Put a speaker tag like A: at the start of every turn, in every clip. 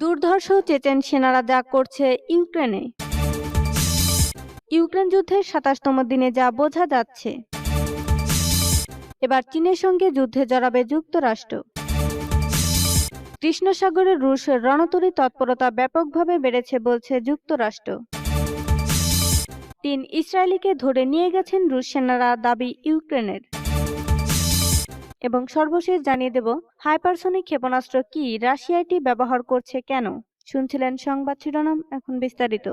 A: দুর্ধর্ষ চেচেন সেনারা যা করছে ইউক্রেনে। ইউক্রেন যুদ্ধের সাতাশতম দিনে যা বোঝা যাচ্ছে। এবার চীনের সঙ্গে যুদ্ধে জড়াবে যুক্তরাষ্ট্র। কৃষ্ণ সাগরে রুশ রণতরী তৎপরতা ব্যাপকভাবে বেড়েছে বলছে যুক্তরাষ্ট্র। তিন ইসরায়েলিকে ধরে নিয়ে গেছেন রুশ সেনারা দাবি ইউক্রেনের। এবং সর্বশেষ জানিয়ে দেব, হাইপারসনিক ক্ষেপণাস্ত্র কি রাশিয়াটি ব্যবহার করছে কেন? শুনছিলেন সংবাদ শিরোনাম, এখন বিস্তারিত।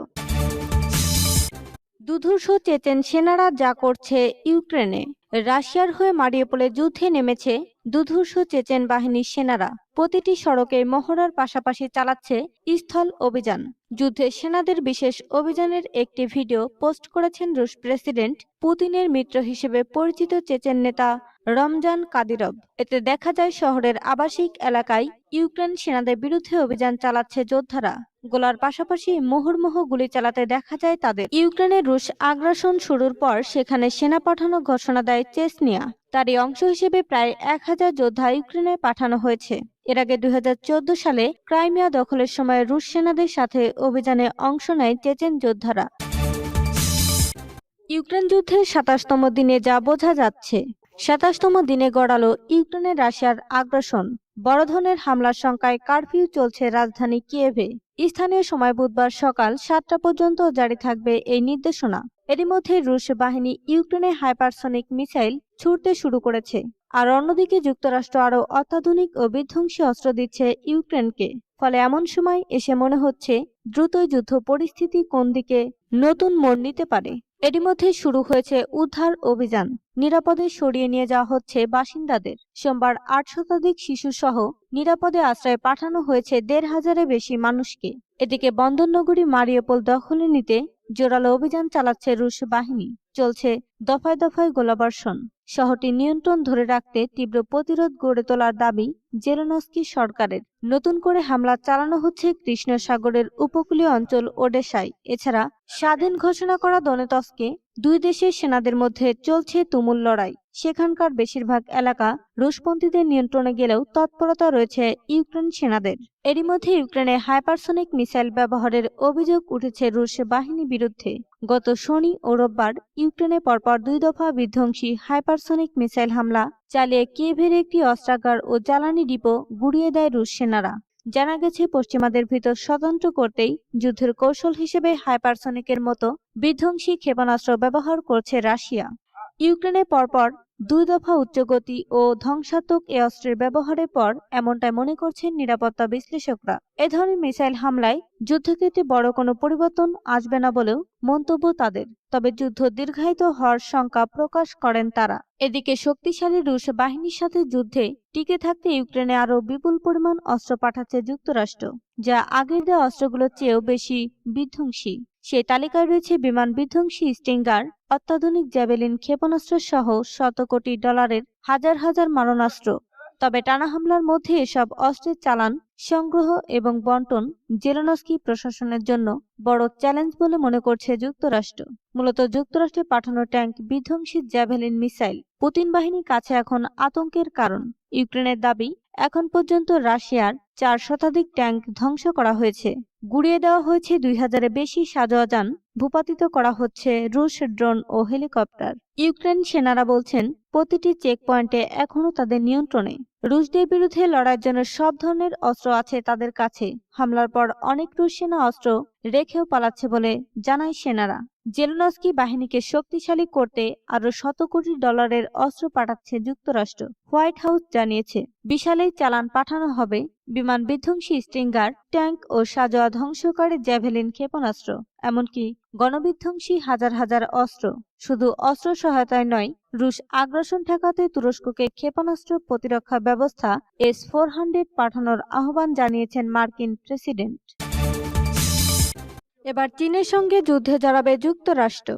A: দুধর্ষ চেচেন সেনারা যা করছে ইউক্রেনে, রাশিয়ার হয়ে মারিউপোলে যুদ্ধে নেমেছে দুধূর্ষ চেচেন বাহিনীর সেনারা প্রতিটি সড়কে মহড়ার পাশাপাশি চালাচ্ছে স্থল অভিযান। যুদ্ধে সেনাদের বিশেষ অভিযানের একটি ভিডিও পোস্ট করেছেন রুশ প্রেসিডেন্ট পুতিনের মিত্র হিসেবে পরিচিত চেচেন নেতা রমজান কাদিরভ। এতে দেখা যায় শহরের আবাসিক এলাকায় ইউক্রেন সেনাদের বিরুদ্ধে অভিযান চালাচ্ছে যোদ্ধারা। গোলার পাশাপাশি মুহুর্মুহ গুলি চালাতে দেখা যায় তাদের। ইউক্রেনের রুশ আগ্রাসন শুরুর পর সেখানে সেনা পাঠানো ঘোষণা দেয় চেসনিয়া তারই অংশ হিসেবে প্রায় এক হাজার যোদ্ধা ইউক্রেনে পাঠানো হয়েছে। এর আগে দুই হাজার চোদ্দ সালে ক্রাইমিয়া দখলের সময় রুশ সেনাদের সাথে অভিযানে অংশ নেয় চেচেন যোদ্ধারা। ইউক্রেন যুদ্ধের সাতাশতম দিনে যা বোঝা যাচ্ছে, সাতাশতম দিনে গড়ালো ইউক্রেনে রাশিয়ার আগ্রাসন। বড় ধরনের হামলার সংখ্যায় কারফিউ চলছে রাজধানী কিয়েভে। স্থানীয় সময় বুধবার সকাল সাতটা পর্যন্ত জারি থাকবে এই নির্দেশনা। এরই মধ্যে রুশ বাহিনী ইউক্রেনে হাইপারসনিক মিসাইল ছুড়তে শুরু করেছে আর অন্যদিকে যুক্তরাষ্ট্র আরও অত্যাধুনিক ও বিধ্বংসী অস্ত্র দিচ্ছে ইউক্রেনকে। ফলে এমন সময় এসে মনে হচ্ছে দ্রুতই যুদ্ধ পরিস্থিতি কোন দিকে নতুন মোড় নিতে পারে। এরই মধ্যে শুরু হয়েছে উদ্ধার অভিযান। নিরাপদে সরিয়ে নিয়ে যাওয়া হচ্ছে বাসিন্দাদের। সোমবার আট শতাধিক শিশু সহ নিরাপদে আশ্রয়ে পাঠানো হয়েছে দেড় হাজারে বেশি মানুষকে। এদিকে বন্দরনগরী মারিয়াপোল দখলে নিতে জোরালো অভিযান চালাচ্ছে রুশ বাহিনী। চলছে দফায় দফায় গোলাবর্ষণ। শহরটি নিয়ন্ত্রণ ধরে রাখতে তীব্র প্রতিরোধ গড়ে তোলার দাবি জেলেনস্কি সরকারের। নতুন করে হামলা চালানো হচ্ছে কৃষ্ণ সাগরের উপকূলীয় অঞ্চল ওডেসায় এছাড়া স্বাধীন ঘোষণা করা দনেতসকে দুই দেশের সেনাদের মধ্যে চলছে তুমুল লড়াই। সেখানকার বেশিরভাগ এলাকা রুশপন্থীদের নিয়ন্ত্রণে গেলেও তৎপরতা রয়েছে ইউক্রেন সেনাদের। এরই মধ্যে ইউক্রেনে হাইপারসনিক মিসাইল ব্যবহারের অভিযোগ উঠেছে রুশ বাহিনী বিরুদ্ধে। গত শনি ও রোববার ইউক্রেনে পরপর দুই দফা বিধ্বংসী হাইপারসনিক মিসাইল হামলা চালিয়ে কিয়েভের একটি অস্ত্রাগার ও জ্বালানি ডিপো গুড়িয়ে দেয় রুশ সেনারা। জানা গেছে, পশ্চিমাদের ভিতর স্বতন্ত্র করতেই যুদ্ধের কৌশল হিসেবে হাইপারসনিকের মতো বিধ্বংসী ক্ষেপণাস্ত্র ব্যবহার করছে রাশিয়া। ইউক্রেনে পরপর দুই দফা উচ্চগতি ও ধ্বংসাত্মক এ অস্ত্রের ব্যবহারের পর এমনটাই মনে করছেন নিরাপত্তা বিশ্লেষকরা। এ ধরনের মিসাইল হামলায় যুদ্ধক্ষেত্রে বড় কোনো পরিবর্তন আসবে না বলেও মন্তব্য তাদের। তবে যুদ্ধ দীর্ঘায়িত হওয়ার শঙ্কা প্রকাশ করেন তারা। এদিকে শক্তিশালী রুশ বাহিনীর সাথে যুদ্ধে টিকে থাকতে ইউক্রেনে আরও বিপুল পরিমাণ অস্ত্র পাঠাচ্ছে যুক্তরাষ্ট্র, যা আগের দেওয়া অস্ত্রগুলোর চেয়েও বেশি বিধ্বংসী। সেই তালিকায় রয়েছে বিমান বিধ্বংসী স্টিঙ্গার, অত্যাধুনিক জ্যাভেলিন ক্ষেপণাস্ত্র সহ শত কোটি ডলারের হাজার হাজার মারণাস্ত্র। তবে টানা হামলার মধ্যে এসব অস্ত্রের চালান, সংগ্রহ এবং বন্টন জেলেনস্কি প্রশাসনের জন্য বড় চ্যালেঞ্জ বলে মনে করছে যুক্তরাষ্ট্র। মূলত যুক্তরাষ্ট্রে পাঠানো ট্যাঙ্ক বিধ্বংসী জ্যাভেলিন মিসাইল পুতিন বাহিনীর কাছে এখন আতঙ্কের কারণ। ইউক্রেনের দাবি, এখন পর্যন্ত রাশিয়ার চার শতাধিক ট্যাঙ্ক ধ্বংস করা হয়েছে। গুড়িয়ে দেওয়া হয়েছে দুই হাজারের বেশি সাজোয়াজান। ভূপাতিত করা হচ্ছে রুশ ড্রোন ও হেলিকপ্টার। ইউক্রেন সেনারা বলছেন, প্রতিটি চেক পয়েন্টে এখনও তাদের নিয়ন্ত্রণে। রুশদের বিরুদ্ধে লড়াইয়ের জন্য সব ধরনের অস্ত্র আছে তাদের কাছে। হামলার পর অনেক রুশ সেনা অস্ত্র রেখেও পালাচ্ছে বলে জানায় সেনারা। জেলনস্কি বাহিনীকে শক্তিশালী করতে আরও শত কোটি ডলারের অস্ত্র পাঠাচ্ছে যুক্তরাষ্ট্র। হোয়াইট হাউস জানিয়েছে বিশালেই চালান পাঠানো হবে বিমান বিধ্বংসী স্টিঙ্গার, ট্যাঙ্ক ও সাজোয়া ধ্বংসকারী জ্যাভেলিন ক্ষেপণাস্ত্র, এমনকি গণবিধ্বংসী হাজার হাজার অস্ত্র। শুধু অস্ত্র সহায়তায় নয়, রুশ আগ্রাসন ঠেকাতে তুরস্ককে ক্ষেপণাস্ত্র প্রতিরক্ষা ব্যবস্থা এস ফোর হান্ড্রেড পাঠানোর আহ্বান জানিয়েছেন মার্কিন প্রেসিডেন্ট। এবার চীনের সঙ্গে যুদ্ধে জড়াবে যুক্তরাষ্ট্র।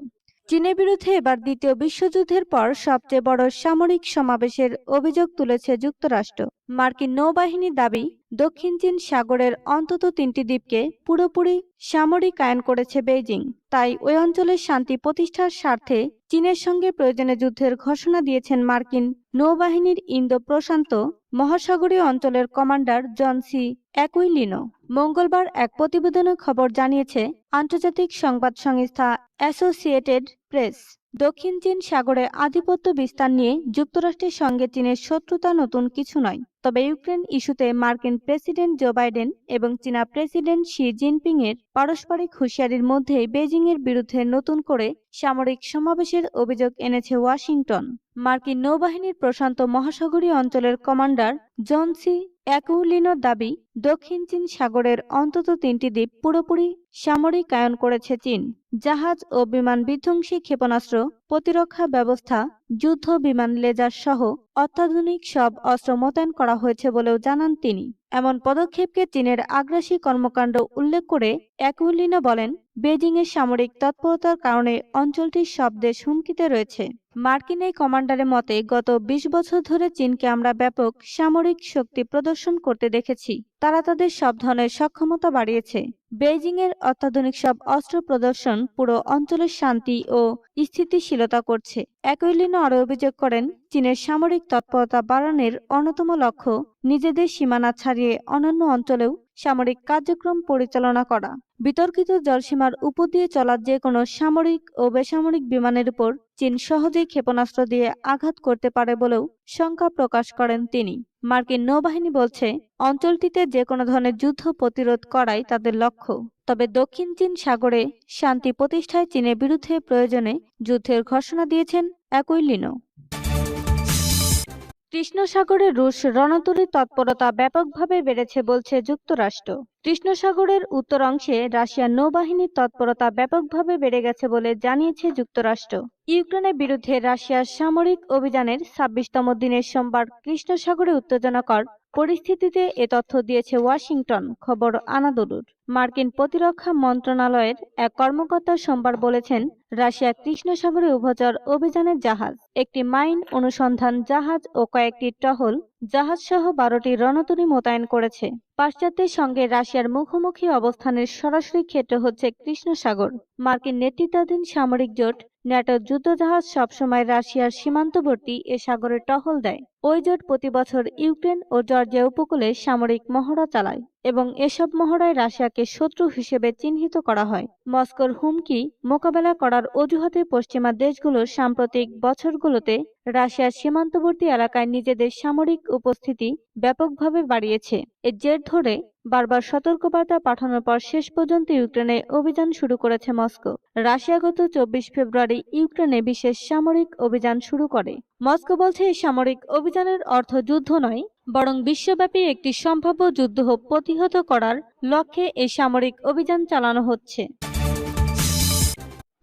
A: চীনের বিরুদ্ধে এবার দ্বিতীয় বিশ্বযুদ্ধের পর সবচেয়ে বড় সামরিক সমাবেশের অভিযোগ তুলেছে যুক্তরাষ্ট্র। মার্কিন নৌবাহিনীর দাবি, দক্ষিণ চীন সাগরের অন্তত তিনটি দ্বীপকে পুরোপুরি সামরিকায়ন করেছে বেইজিং। তাই ওই অঞ্চলের শান্তি প্রতিষ্ঠার স্বার্থে চীনের সঙ্গে প্রয়োজনে যুদ্ধের ঘোষণা দিয়েছেন মার্কিন নৌবাহিনীর ইন্দো প্রশান্ত মহাসাগরীয় অঞ্চলের কমান্ডার জন সি অ্যাকুইলিনো। মঙ্গলবার এক প্রতিবেদনে খবর জানিয়েছে, আন্তর্জাতিক সংবাদ সংস্থা অ্যাসোসিয়েটেড প্রেস। দক্ষিণ চীন সাগরে আধিপত্য বিস্তার নিয়ে যুক্তরাষ্ট্রের সঙ্গে চীনের শত্রুতা নতুন কিছু নয়। তবে ইউক্রেন ইস্যুতে মার্কিন প্রেসিডেন্ট জো বাইডেন এবং চীনা প্রেসিডেন্ট শি জিনপিং এর পারস্পরিক হুঁশিয়ারির মধ্যেই বেজিং এর বিরুদ্ধে নতুন করে সামরিক সমাবেশের অভিযোগ এনেছে ওয়াশিংটন। মার্কিন নৌবাহিনীর প্রশান্ত মহাসাগরীয় অঞ্চলের কমান্ডার জন সি অ্যাকুলিনোর দাবি, দক্ষিণ চীন সাগরের অন্তত তিনটি দ্বীপ পুরোপুরি সামরিকায়ন করেছে চীন। জাহাজ ও বিমান বিধ্বংসী ক্ষেপণাস্ত্র প্রতিরক্ষা ব্যবস্থা, যুদ্ধ বিমান লেজার সহ অত্যাধুনিক সব অস্ত্র মোতায়েন করা হয়েছে বলেও জানান তিনি। এমন পদক্ষেপকে চীনের আগ্রাসী কর্মকাণ্ড উল্লেখ করে অ্যাকুলিনো বলেন বেজিং এর সামরিক তৎপরতার কারণে অঞ্চলটির সব দেশ হুমকিতে রয়েছে। মার্কিন এই কমান্ডারের মতে, গত ২০ বছর ধরে চীনকে আমরা ব্যাপক সামরিক শক্তি প্রদর্শন করতে দেখেছি। তারা তাদের সব ধরনের সক্ষমতা বাড়িয়েছে। বেইজিং এর অত্যাধুনিক সব অস্ত্র প্রদর্শন পুরো অঞ্চলের শান্তি ও স্থিতিশীলতা করছে। একইলিনো আরও অভিযোগ করেন, চীনের সামরিক তৎপরতা বাড়ানোর অন্যতম লক্ষ্য নিজেদের সীমানা ছাড়িয়ে অন্যান্য অঞ্চলেও সামরিক কার্যক্রম পরিচালনা করা। বিতর্কিত জলসীমার উপর দিয়ে চলা যে কোনো সামরিক ও বেসামরিক বিমানের উপর চীন সহজেই ক্ষেপণাস্ত্র দিয়ে আঘাত করতে পারে বলেও শঙ্কা প্রকাশ করেন তিনি। মার্কিন নৌবাহিনী বলছে, অঞ্চলটিতে যে কোনো ধরনের যুদ্ধ প্রতিরোধ করাই তাদের লক্ষ্য। তবে দক্ষিণ চীন সাগরে শান্তি প্রতিষ্ঠায় চীনের বিরুদ্ধে প্রয়োজনে যুদ্ধের ঘোষণা দিয়েছেন একইলিনো কৃষ্ণ সাগরে রুশ রণতরী তৎপরতা ব্যাপকভাবে বেড়েছে বলছে যুক্তরাষ্ট্র। কৃষ্ণ সাগরের উত্তর অংশে রাশিয়ার নৌবাহিনীর তৎপরতা ব্যাপকভাবে বেড়ে গেছে বলে জানিয়েছে যুক্তরাষ্ট্র। ইউক্রেনের বিরুদ্ধে রাশিয়ার সামরিক অভিযানের ছাব্বিশতম দিনের সোমবার কৃষ্ণ সাগরে উত্তেজনাকর পরিস্থিতিতে এ তথ্য দিয়েছে ওয়াশিংটন, খবর আনাদোলুর। মার্কিন প্রতিরক্ষা মন্ত্রণালয়ের এক কর্মকর্তা সোমবার বলেছেন রাশিয়া কৃষ্ণ সাগরে উভচর অভিযানের জাহাজ, একটি মাইন অনুসন্ধান জাহাজ ও কয়েকটি টহল জাহাজ সহ বারোটি রণতরী মোতায়েন করেছে। পাশ্চাত্যের সঙ্গে রাশিয়ার মুখোমুখি অবস্থানের সরাসরি ক্ষেত্র হচ্ছে কৃষ্ণ সাগর মার্কিন নেতৃত্বাধীন সামরিক জোট ন্যাটো যুদ্ধজাহাজ সবসময় রাশিয়ার সীমান্তবর্তী এ সাগরে টহল দেয়। ওই জোট প্রতি বছর ইউক্রেন ও জর্জিয়া উপকূলে সামরিক মহড়া চালায় এবং এসব মহড়ায় রাশিয়াকে শত্রু হিসেবে চিহ্নিত করা হয়। মস্কোর হুমকি মোকাবেলা করার অজুহাতে পশ্চিমা দেশগুলোর সাম্প্রতিক বছরগুলোতে রাশিয়ার সীমান্তবর্তী এলাকায় নিজেদের সামরিক উপস্থিতি ব্যাপকভাবে বাড়িয়েছে। এর জের ধরে বারবার সতর্কবার্তা পাঠানোর পর শেষ পর্যন্ত ইউক্রেনে অভিযান শুরু করেছে মস্কো। রাশিয়া গত চব্বিশ ফেব্রুয়ারি ইউক্রেনে বিশেষ সামরিক অভিযান শুরু করে। মস্কো বলছে সামরিক অভিযানের অর্থ যুদ্ধ নয়, বরং বিশ্বব্যাপী একটি সম্ভাব্য যুদ্ধ প্রতিহত করার লক্ষ্যে এই সামরিক অভিযান চালানো হচ্ছে।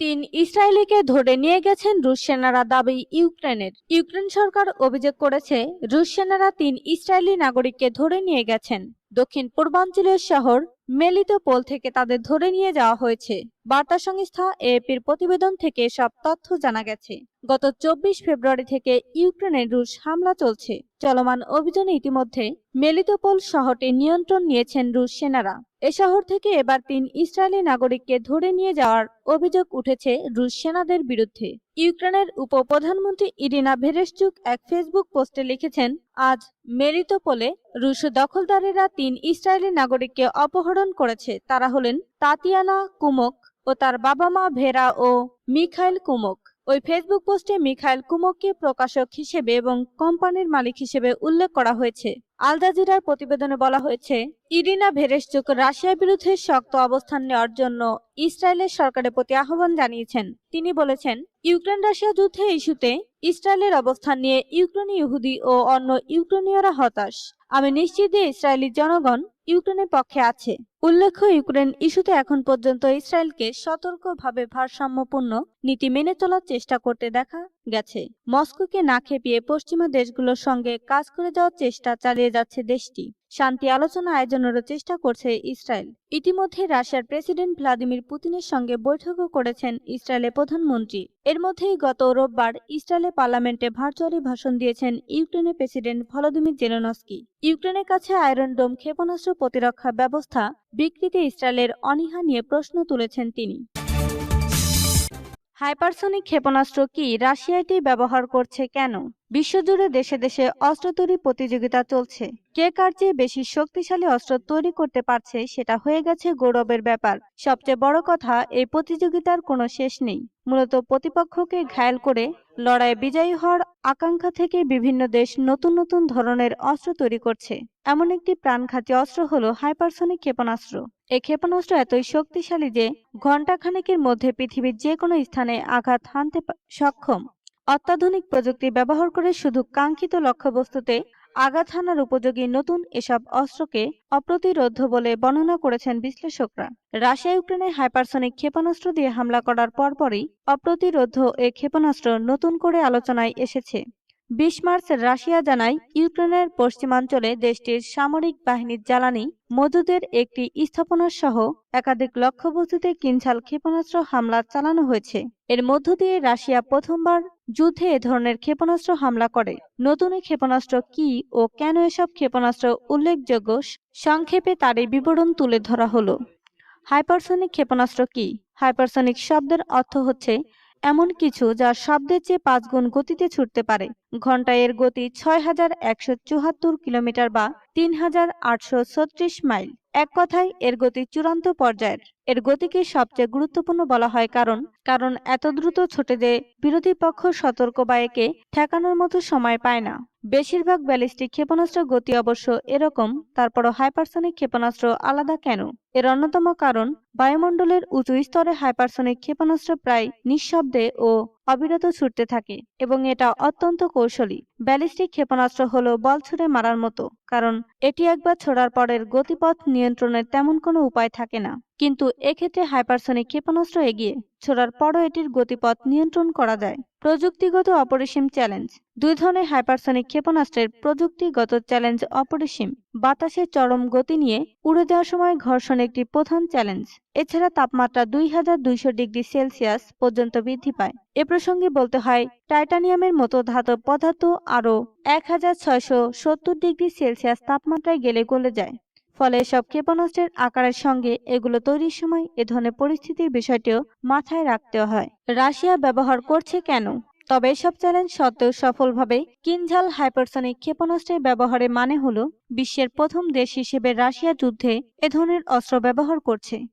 A: তিন ইসরায়েলিকে ধরে নিয়ে গেছেন রুশ সেনারা দাবি ইউক্রেনের। ইউক্রেন সরকার অভিযোগ করেছে, রুশ সেনারা তিন ইসরায়েলি নাগরিককে ধরে নিয়ে গেছেন। দক্ষিণ পূর্বাঞ্চলীয় শহর মেলিতোপোল থেকে তাদের ধরে নিয়ে যাওয়া হয়েছে। বার্তা সংস্থা এএপির প্রতিবেদন থেকে সব তথ্য জানা গেছে। গত চব্বিশ ফেব্রুয়ারি থেকে ইউক্রেনে রুশ হামলা চলছে। চলমান অভিযানে ইতিমধ্যে মেলিতোপোল শহরটি নিয়ন্ত্রণ নিয়েছেন রুশ সেনারা। এ শহর থেকে এবার তিন ইসরায়েলি নাগরিককে ধরে নিয়ে যাওয়ার অভিযোগ উঠেছে রুশ সেনাদের বিরুদ্ধে। ইউক্রেনের উপপ্রধানমন্ত্রী ইরিনা ভেরেসচুক এক ফেসবুক পোস্টে লিখেছেন, আজ মেরিতোপোলে রুশ দখলদারেরা তিন ইসরায়েলি নাগরিককে অপহরণ করেছে। তারা হলেন তাতিয়ানা কুমক ও তার বাবা মা ভেরা ও মিখাইল কুমক। ওই ফেসবুক পোস্টে মিখাইল কুমককে প্রকাশক হিসেবে এবং কোম্পানির মালিক হিসেবে উল্লেখ করা হয়েছে। আল জাজিরার প্রতিবেদনে বলা হয়েছে, ইরিনা ভেরেসচুক রাশিয়ার বিরুদ্ধে শক্ত অবস্থান নেওয়ার জন্য ইসরায়েলের সরকারের প্রতি আহ্বান জানিয়েছেন। তিনি বলেছেন, ইউক্রেন রাশিয়া যুদ্ধে ইস্যুতে ইসরায়েলের অবস্থান নিয়ে ইউক্রেনি ইহুদি ও অন্য ইউক্রেনীয়রা হতাশ। আমি নিশ্চিত যে ইসরায়েলি জনগণ ইউক্রেনের পক্ষে আছে। উল্লেখ্য, ইউক্রেন ইস্যুতে এখন পর্যন্ত ইসরায়েলকে সতর্কভাবে ভারসাম্যপূর্ণ নীতি মেনে চলার চেষ্টা করতে দেখা গেছে। মস্কোকে না খেপিয়ে পশ্চিমা দেশগুলোর সঙ্গে কাজ করে যাওয়ার চেষ্টা চালিয়ে যাচ্ছে দেশটি। শান্তি আলোচনা আয়োজনেরও চেষ্টা করছে ইসরায়েল। ইতিমধ্যে রাশিয়ার প্রেসিডেন্ট ভ্লাদিমির পুতিনের সঙ্গে বৈঠকও করেছেন ইসরায়েলের প্রধানমন্ত্রী। এর মধ্যেই গত রোববার ইসরায়েলের পার্লামেন্টে ভার্চুয়ালি ভাষণ দিয়েছেন ইউক্রেনের প্রেসিডেন্ট ভলোদিমির জেলেনস্কি। ইউক্রেনের কাছে আয়রন ডোম ক্ষেপণাস্ত্র প্রতিরক্ষা ব্যবস্থা বিকৃতি ইসরায়েলের অনীহা নিয়ে প্রশ্ন তুলেছেন তিনি। হাইপারসনিক ক্ষেপণাস্ত্র কি রাশিয়াটি ব্যবহার করছে কেন? বিশ্বজুড়ে দেশে দেশে অস্ত্র তৈরি প্রতিযোগিতা চলছে। কে কার চেয়ে বেশি শক্তিশালী অস্ত্র তৈরি করতে পারছে সেটা হয়ে গেছে গৌরবের ব্যাপার। সবচেয়ে বড় কথা, এই প্রতিযোগিতার কোনো শেষ নেই। মূলত প্রতিপক্ষকে ঘায়েল করে লড়াইয়ে বিজয়ী হওয়ার আকাঙ্ক্ষা থেকে বিভিন্ন দেশ নতুন নতুন ধরনের অস্ত্র তৈরি করছে। এমন একটি প্রাণঘাতী অস্ত্র হলো হাইপারসনিক ক্ষেপণাস্ত্র। এই ক্ষেপণাস্ত্র এতই শক্তিশালী যে ঘণ্টাখানেকের মধ্যে পৃথিবীর যে কোনো স্থানে আঘাত হানতে সক্ষম। অত্যাধুনিক প্রযুক্তি ব্যবহার করে শুধু কাঙ্ক্ষিত লক্ষ্যবস্তুতে আঘাত হানার উপযোগী নতুন এসব অস্ত্রকে অপ্রতিরোধ্য বলে বর্ণনা করেছেন বিশ্লেষকরা। রাশিয়া ইউক্রেনে হাইপারসনিক ক্ষেপণাস্ত্র দিয়ে হামলা করার পরপরই অপ্রতিরোধ্য এ ক্ষেপণাস্ত্র নতুন করে আলোচনায় এসেছে। বিশ মার্চ রাশিয়া জানায়, ইউক্রেনের পশ্চিমাঞ্চলে দেশটির সামরিক বাহিনীর জ্বালানি মজুদের একটি স্থাপনা সহ একাধিক লক্ষ্যবস্তুতে কিনঝাল ক্ষেপণাস্ত্র হামলা চালানো হয়েছে। এর মধ্য দিয়ে রাশিয়া প্রথমবার যুদ্ধে এ ধরনের ক্ষেপণাস্ত্র হামলা করে। নতুন ক্ষেপণাস্ত্র কি ও কেন এসব ক্ষেপণাস্ত্র উল্লেখযোগ্য সংক্ষেপে তারই বিবরণ তুলে ধরা হলো। হাইপারসনিক ক্ষেপণাস্ত্র কি? হাইপারসনিক শব্দের অর্থ হচ্ছে এমন কিছু যা শব্দের চেয়ে পাঁচ গুণ গতিতে ছুটতে পারে। ঘন্টায় এর গতি ছয় হাজার একশো চুহাত্তর কিলোমিটার বা তিন হাজার আটশো ছত্রিশ মাইল। এক কথায়, এর গতি চূড়ান্ত পর্যায়ের। এর গতিকে সবচেয়ে গুরুত্বপূর্ণ বলা হয় কারণ কারণ এত দ্রুত ছোটে যে বিরোধী পক্ষ সতর্ক বা ঠেকানোর মতো সময় পায় না। বেশিরভাগ ব্যালিস্টিক ক্ষেপণাস্ত্র গতি অবশ্য এরকম, তারপরও হাইপারসনিক ক্ষেপণাস্ত্র আলাদা কেন? এর অন্যতম কারণ, বায়ুমণ্ডলের উঁচু স্তরে হাইপারসনিক ক্ষেপণাস্ত্র প্রায় নিঃশব্দে ও অবিরত ছুটতে থাকে, এবং এটা অত্যন্ত কৌশলী। ব্যালিস্টিক ক্ষেপণাস্ত্র হলো বল ছুড়ে মারার মতো, কারণ এটি একবার ছোড়ার পরের গতিপথ নিয়ন্ত্রণের তেমন কোনো উপায় থাকে না। কিন্তু এক্ষেত্রে হাইপারসনিক ক্ষেপণাস্ত্র এগিয়ে ছোড়ার পরও এটির গতিপথ নিয়ন্ত্রণ করা যায়। প্রযুক্তিগত অপরিসীম চ্যালেঞ্জ। দুই ধরনের হাইপারসনিক ক্ষেপণাস্ত্রের প্রযুক্তিগত চ্যালেঞ্জ অপরিসীম। বাতাসে চরম গতি নিয়ে উড়ে যাওয়ার সময় ঘর্ষণ একটি প্রধান চ্যালেঞ্জ। এছাড়া তাপমাত্রা দুই হাজার দুইশো ডিগ্রি সেলসিয়াস পর্যন্ত বৃদ্ধি পায়। এ প্রসঙ্গে বলতে হয়, টাইটানিয়ামের মতো ধাতব পদার্থ আরও এক হাজার ছয়শো সত্তর ডিগ্রি সেলসিয়াস তাপমাত্রায় গেলে গলে যায়। ফলে সব ক্ষেপণাস্ত্রের আকারের সঙ্গে এগুলো তৈরির সময় এ ধরনের পরিস্থিতির বিষয়টিও মাথায় রাখতে হয়। রাশিয়া ব্যবহার করছে কেন? তবে এসব চ্যালেঞ্জ সত্ত্বেও সফলভাবে কিনঝাল হাইপারসনিক ক্ষেপণাস্ত্রের ব্যবহারের মানে হলো বিশ্বের প্রথম দেশ হিসেবে রাশিয়া যুদ্ধে এ ধরনের অস্ত্র ব্যবহার করছে।